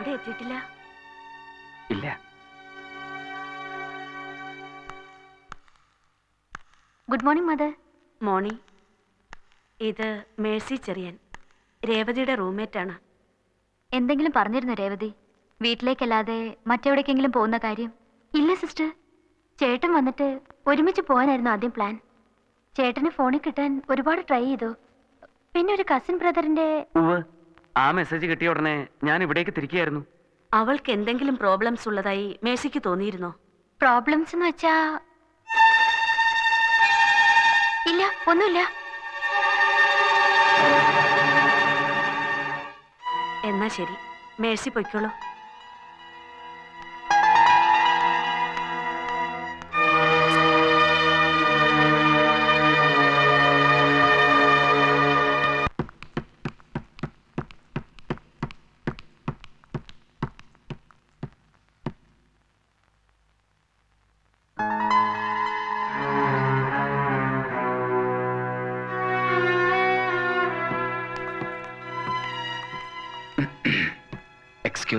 അവിടെ എത്തിയിട്ടില്ല? ഇല്ല. Good morning mother morning. ഇത് മേഴ്സി ചെറിയൻ. രേവതിയുടെ റൂംമേറ്റ് ആണ് എന്തെങ്കിലും പറഞ്ഞിരുന്നു രേവതി? വീട്ടിലേക്കല്ലാതെ മറ്റെവിടേക്കെങ്കിലും പോകുന്ന കാര്യം? ഇല്ല സിസ്റ്റർ ചേട്ടൻ വന്നിട്ട് ഒരുമിച്ച് പോകാനായിരുന്നു ആദ്യം പ്ലാൻ ചേട്ടന് ഫോണിൽ കിട്ടാൻ ഒരുപാട് ട്രൈ ചെയ്തു. പിന്നെ ഒരു കസിൻ ബ്രദറിന്റെ ആ മെസ്സേജ് കിട്ടിയ ഉടനെ ഞാൻ ഇവിടേക്ക് തിരിക്കുകയായിരുന്നു. അവൾക്ക് എന്തെങ്കിലും പ്രോബ്ലംസ് ഉള്ളതായി മേഴ്സിക്ക് തോന്നിയിരുന്നോ? പ്രോബ്ലംസ് എന്ന് വെച്ചാ ഇല്ല ഒന്നുമില്ല. എന്നാ ശരി മേഴ്സി പൊയ്ക്കോളൂ.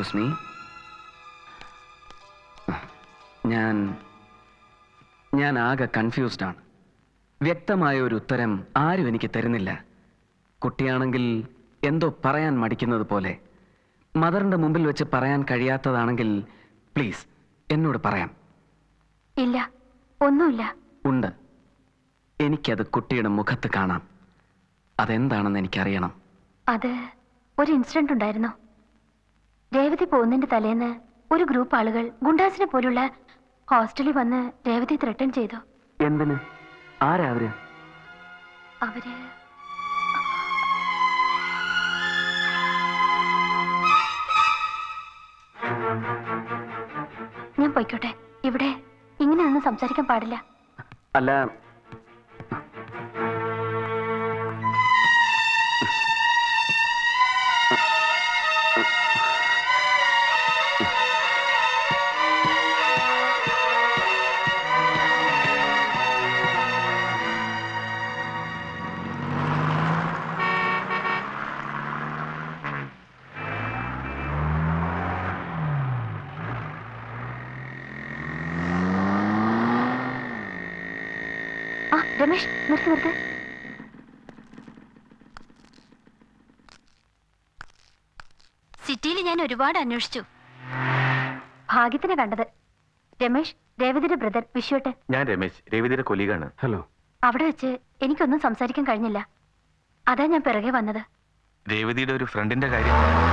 Excuse me. ഞാൻ ഞാൻ ആകെ കൺഫ്യൂസ്ഡ് ആണ്. വ്യക്തമായ ഒരു ഉത്തരം ആരും എനിക്ക് തരുന്നില്ല. കുട്ടിയാണെങ്കിൽ എന്തോ പറയാൻ മടിക്കുന്നത് പോലെ. മദറിന്റെ മുമ്പിൽ വെച്ച് പറയാൻ കഴിയാത്തതാണെങ്കിൽ പ്ലീസ് എന്നോട് പറയാം. ഇല്ല ഒന്നുമില്ല. ഉണ്ട്. എനിക്കത് കുട്ടിയുടെ മുഖത്ത് കാണാം. അതെന്താണെന്ന് എനിക്കറിയണം. അത് ഒരു ഇൻസിഡന്റ് ഉണ്ടായിരുന്നു? രേവതി പോകുന്നതിന്റെ തലേന്ന് ഒരു ഗ്രൂപ്പ് ആളുകൾ ഗുണ്ടാസിനെ പോലുള്ള ഹോസ്റ്റലിൽ വന്ന് രേവതി ത്രെട്ടൺ ചെയ്തു. എന്തിന്? ആരാ അവർ? അവർ ഞാൻ പോയിക്കോട്ടെ. ഇവിടെ ഇങ്ങനെ ഒന്നും സംസാരിക്കാൻ പാടില്ല. അല്ല രമേശ് നിർത്തി നിർത്ത്. സിറ്റിയിൽ ഞാൻ ഒരുപാട് അന്വേഷിച്ചു. ഭാഗ്യത്തിനെ കണ്ടത്. രമേശ് രേവതിയുടെ ബ്രദർ വിശ്വട്ട്. ഞാൻ രമേശ് രേവതിയുടെ കൊലീഗാണ്. ഹലോ. അവിടെ വെച്ച് എനിക്കൊന്നും സംസാരിക്കാൻ കഴിഞ്ഞില്ല. അതാ ഞാൻ പിറകെ വന്നത്. രേവതിയുടെ ഒരു ഫ്രണ്ടിന്റെ കാര്യം.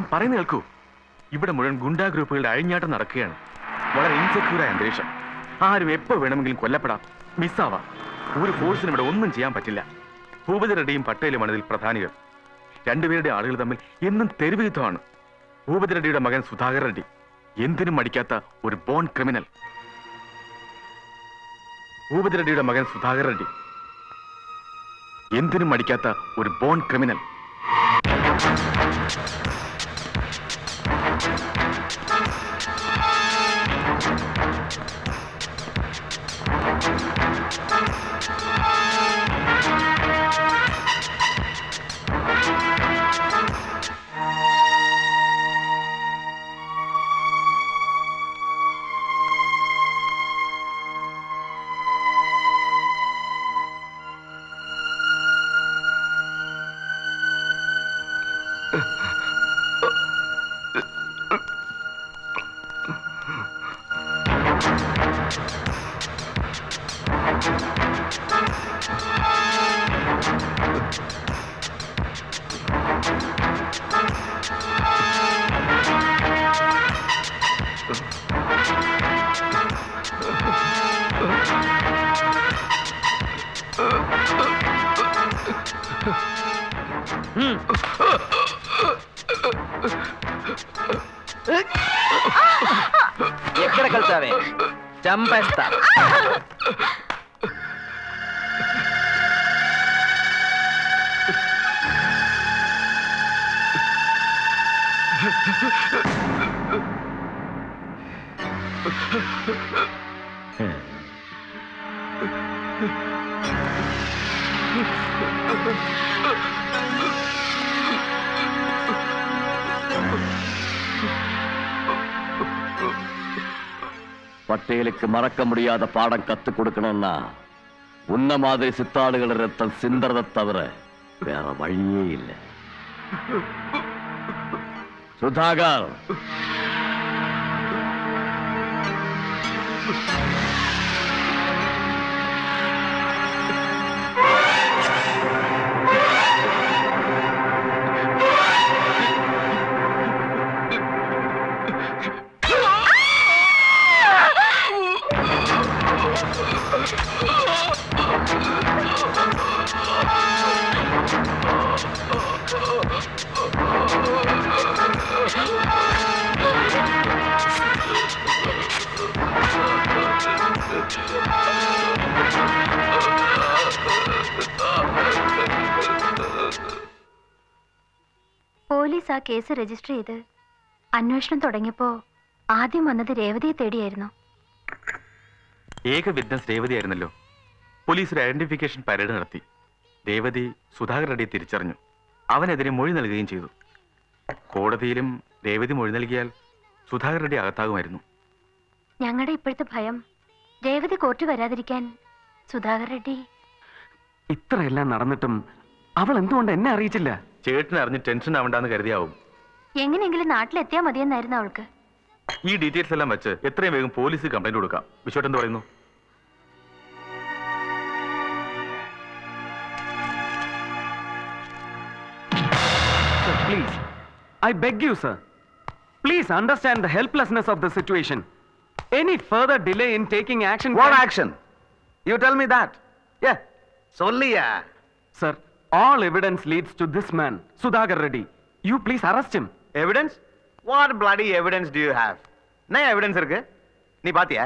ഞാൻ പറയുന്ന കേൾക്കൂ. ഇവിടെ മുഴുവൻ ഗുണ്ടാ ഗ്രൂപ്പുകളുടെ അഴിഞ്ഞാട്ടം നടക്കുകയാണ്. വളരെ ഇൻസെക്യൂറായ അന്തരീക്ഷം. ആരും എപ്പോൾ വേണമെങ്കിലും കൊല്ലപ്പെടാം. മിസ്സാവാം. ഒരു ഫോഴ്സിനും ഇവിടെ ഒന്നും ചെയ്യാൻ പറ്റില്ല. ഭൂപതി റെഡ്ഡിയും പട്ടേലുമാണ് ഇതിൽ പ്രധാനികൾ. രണ്ടുപേരുടെ ആളുകൾ തമ്മിൽ എന്നും തെരുവ് യുദ്ധമാണ് ഭൂപതി റെഡ്ഡിയുടെ മകൻ സുധാകർ റെഡ്ഡി. എന്തിനും മടിക്കാത്ത ഒരു ബോൺ ക്രിമിനൽ ഭൂപതി റെഡ്ഡിയുടെ മകൻ സുധാകർ റെഡ്ഡി. എന്തിനും മടിക്കാത്ത ഒരു ബോൺ ക്രിമിനൽ చంపేస్తా பட்டேலுக்கு மறக்க முடியாத பாடம் கத்துக் கொடுக்கணும்னா உன்ன மாதிரி சித்தாளுகள் ரத்தம் சிந்தறதை தவிர வேற வழியே இல்லை. சுதாகர்! കേസ് രജിസ്റ്റർ ചെയ്ത് അന്വേഷണം തുടങ്ങിയപ്പോ ആദ്യം വന്നത് രേവതിയെ തേടിയായിരുന്നു. ഏക വിറ്റ്നസ് രേവതിയായിരുന്നല്ലോ. പോലീസ് ഒരു ഐഡന്റിഫിക്കേഷൻ പരേഡ് നടത്തി. രേവതി സുധാകർ റെഡ്ഡിയെ തിരിച്ചറിഞ്ഞു. അവനെതിരെ മൊഴി നൽകുകയും ചെയ്തു. കോടതിയിലും രേവതി മൊഴി നൽകിയാൽ സുധാകർ റെഡ്ഡി അകത്താകുമായിരുന്നു. ഞങ്ങളുടെ ഇപ്പോഴത്തെ ഭയം രേവതി കോർട്ടിൽ വരാതിരിക്കാൻ സുധാകർ റെഡ്ഡി ഇത്രയെല്ലാം നടന്നിട്ടും അവൾ എന്തുകൊണ്ട് എന്നെ അറിയിച്ചില്ല? ചേട്ടൻ അറിഞ്ഞ് ടെൻഷൻ ആവണ്ടെന്ന് കരുതിയാവും. എങ്ങനെയെങ്കിലും നാട്ടിലെത്തിയാ മതിയെന്നായിരുന്നു അവൾക്ക്. ഈ ഡീറ്റെയിൽസ് എല്ലാം വെച്ച് എത്രയും വേഗം പോലീസ് കംപ്ലൈന്റ് കൊടുക്കാം. വിശ്വട്ടൻ എന്ത് പറയുന്നു? Please I beg you sir please understand the helplessness of the situation any further delay in taking action what can... action? You tell me that. Yeah. Solliya sir all evidence leads to this man, Sudhagar Reddy. You please arrest him. Evidence what bloody evidence do you have என்ன evidence இருக்கு நீ பாத்தியா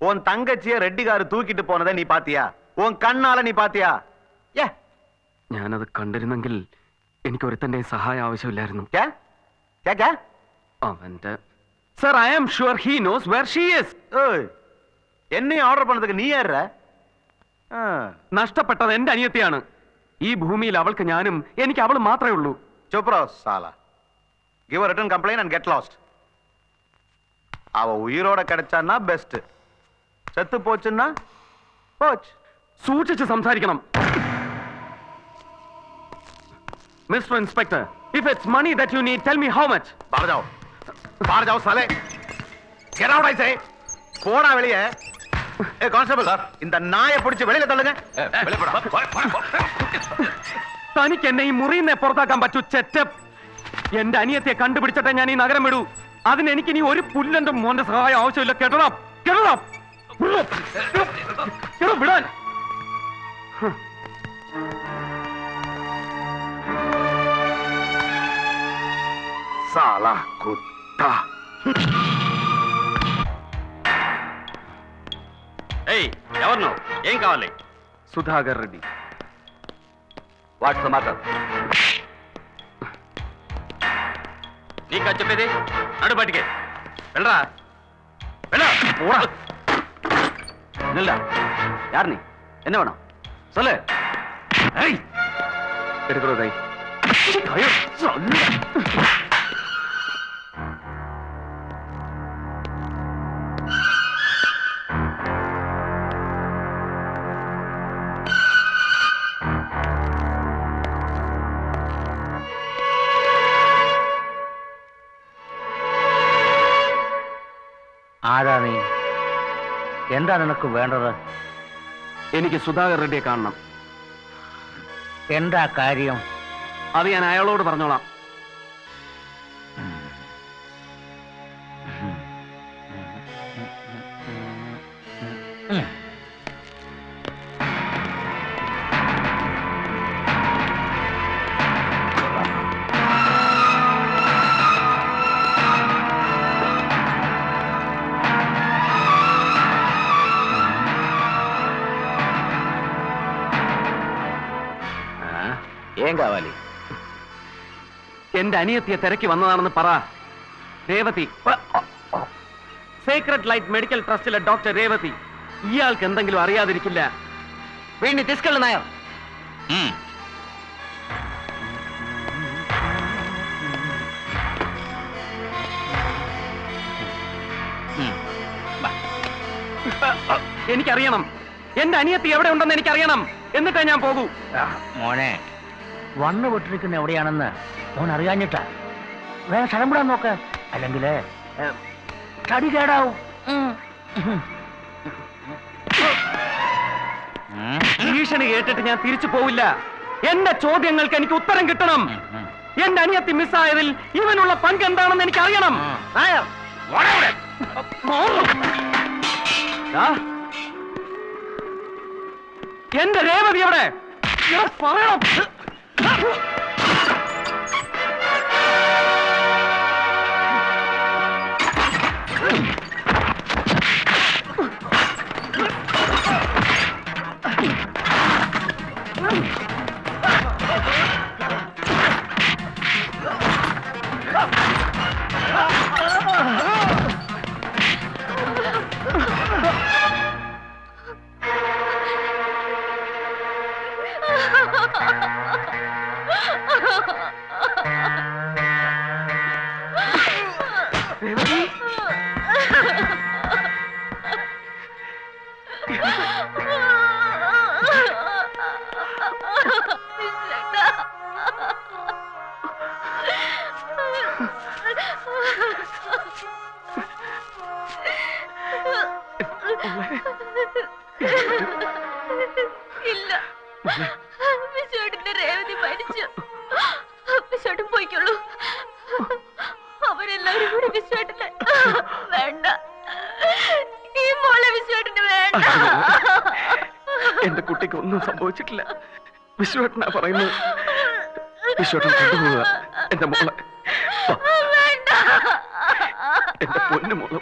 உன் தங்கச்சிய ரெட்டிகாரு தூக்கிட்டு போனதை நீ பாத்தியா உன் கண்ணால நீ பாத்தியா ஏ ഞാനത് കണ്ടിരുന്നെങ്കിൽ എനിക്ക് ഒരുത്തന്റെ സഹായം ആവശ്യമില്ലായിരുന്നു கே கே கே അവന്റെ sir I am sure he knows where she is ஏய் என்னையும் ஆர்டர் பண்ணதுக்கு நீ ஏறுற ஆ. നഷ്ടപ്പെട്ടത് എന്റെ അനിയത്തിയാണ് ഈ ഭൂമിയിൽ അവൾക്ക് ഞാനും എനിക്ക് അവൾ മാത്രമേ ഉള്ളൂ. ചോപ്രോ സാല give return complain and get lost അവ உயிரோட கிடைச்சான்னா ബെസ്റ്റ് செத்து போச்சுன்னா போச்சு സൂക്ഷിച്ച് സംസാരിക്കണം. Mister inspector if it's money that you need tell me how much bar ജാവോ ബാർ ജാവോ സലേ. ഗെറ്റ് ഔട്ട് ഐ സേ പോടാ വെളിയേ. ഏ கான்ஸ்டபிள் சார் ഇന്ത நாயை பிடிச்சு வெளியில தள்ளுங்க തനിക്ക് എന്നെ ഈ മുറിയിൽ നിന്ന് പുറത്താക്കാൻ പറ്റൂ ചെറ്റപ്പ്. എന്റെ അനിയത്തെ കണ്ടുപിടിച്ചിട്ടെ ഞാൻ ഈ നഗരം വിടൂ. അതിന് എനിക്ക് ഇനി ഒരു പുല്ലെന്റെ മോന്റെ സഹായം ആവശ്യമില്ല. കെട്ടണം കേട്ടോ വിടാൻ. സാല കുത്ത ఏయ్ ఎవరు నువ్వు ఏం కావాలి సుధాకర్ రెడ్డి వాట్ సమాచారం నీకా చెప్పేది నడు బయటికి వెళ్ళరా వెళ్ళరా நில்லா யார் நீ என்ன வேணும் சொல்லு எடுக்கிறோதாய் சொல்லு ആരാ നീ? എന്താ നിനക്ക് വേണ്ടത്? എനിക്ക് സുധാകർ റെഡ്ഡിയെ കാണണം. എന്താ കാര്യം? അത് ഞാൻ അയാളോട് പറഞ്ഞോളാം. ఏం కావాలి എന്റെ അനിയത്തിയെ തിരക്കി വന്നതാണെന്ന് പറ രേവതി സീക്രട്ട് ലൈറ്റ് മെഡിക്കൽ ട്രസ്റ്റിലെ ഡോക്ടർ രേവതി ഇയാൾക്ക് എന്തെങ്കിലും അറിയാതിരിക്കില്ല వీడిని తీసుకెళ్ళు నాయర్ എനിക്കറിയണം എന്റെ അനിയത്തി എവിടെ ഉണ്ടെന്ന് എനിക്കറിയണം എന്നിട്ടേ ഞാൻ പോകൂ ആ, മോനെ വണ്ണ് വിട്ടിരിക്കുന്ന എവിടെയാണെന്ന് അവൻ അറിയാഞ്ഞിട്ടാ. വേറെ സ്ഥലം വിടാൻ നോക്ക്. അല്ലെങ്കിൽ തടി കേടാവും. ഭീഷണി കേട്ടിട്ട് ഞാൻ തിരിച്ചു പോവില്ല. എന്റെ ചോദ്യങ്ങൾക്ക് എനിക്ക് ഉത്തരം കിട്ടണം. എന്റെ അനിയത്തി മിസ്സായതിൽ ഇവനുള്ള പങ്ക് എന്താണെന്ന് എനിക്ക് അറിയണം. എന്റെ രേവതി എവിടെ? പറയണം. Ha! സംഭവിച്ചിട്ടില്ല. വിശ്വട്ടനാ പറയുന്നു വിശ്വട്ടൻ കൊണ്ടുപോവുക. എന്റെ മോൾ. എന്റെ പൊന്നു മോളെ.